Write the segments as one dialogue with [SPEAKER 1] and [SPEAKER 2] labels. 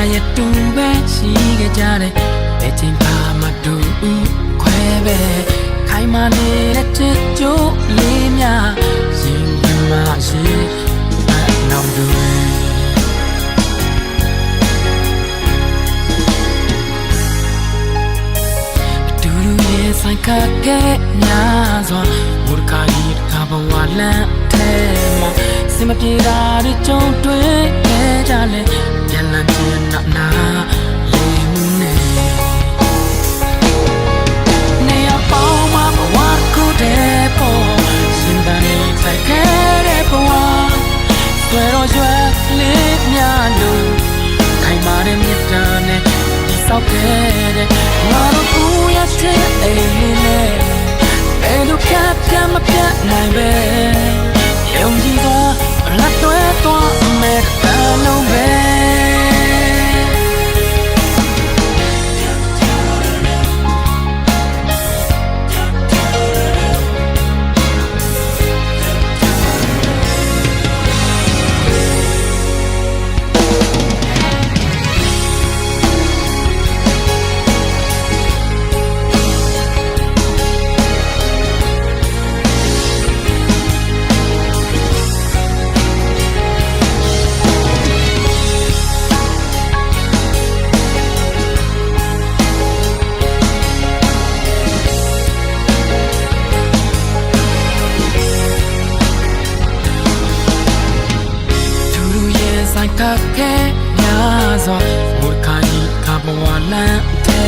[SPEAKER 1] ရှိခဲ့ကြတယ်ဘယ်ချိန်မှမတူဘူးခွဲပဲခိုင်မာနေတဲ့ချစ်ကြိုးလေးများရင်ပြမရှိအနောက်တွေတူတူရဲ့ဆိုင်ခတ်ခဲ့ညာစွာမူရခါကြီးကဘဝလမ်းထဲမှာစင်မပြေတာတွေကြုံတွေ့ခဲ့ကြလဲ ပြန်လန်းချင်နာနာလေးမှုနဲ့နေရပေါင်းမှာဘဝခုတည်းပေါ်ရှင်တန်နေထိုက်ခဲ့တဲ့ဘဝဆွဲတော်ရွယ်လေးများလို့ခိုင်မာတဲ့မြတ်တာနဲ့ဒီဆောက်ခဲ့တဲ့ငါတို့ကိုရတဲ့အိမ်လေးနဲ့ဘယ်လိုကပြမပြနိုင်ပဲ ရဲ့ဆိုင်ကခဲများစွာမူရခါကြီးကဘဝလမ်းထဲ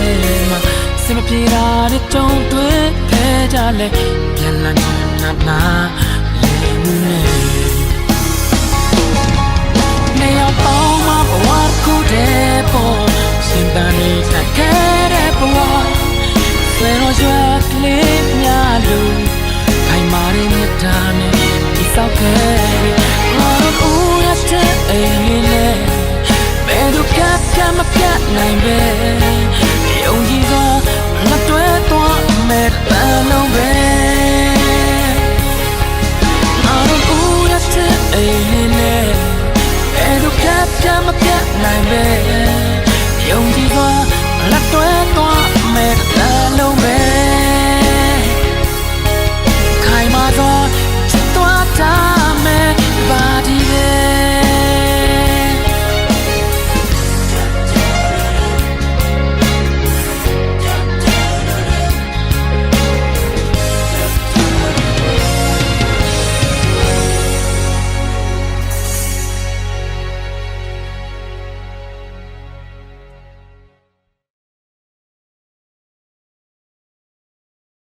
[SPEAKER 1] မှာစင်မပြေတာတွေကြုံတွေ့ခဲ့ကြလဲပြန်လန်းချင်နာနာလေးမှုနဲ့နေ ကပြမပြနိုင်ပဲ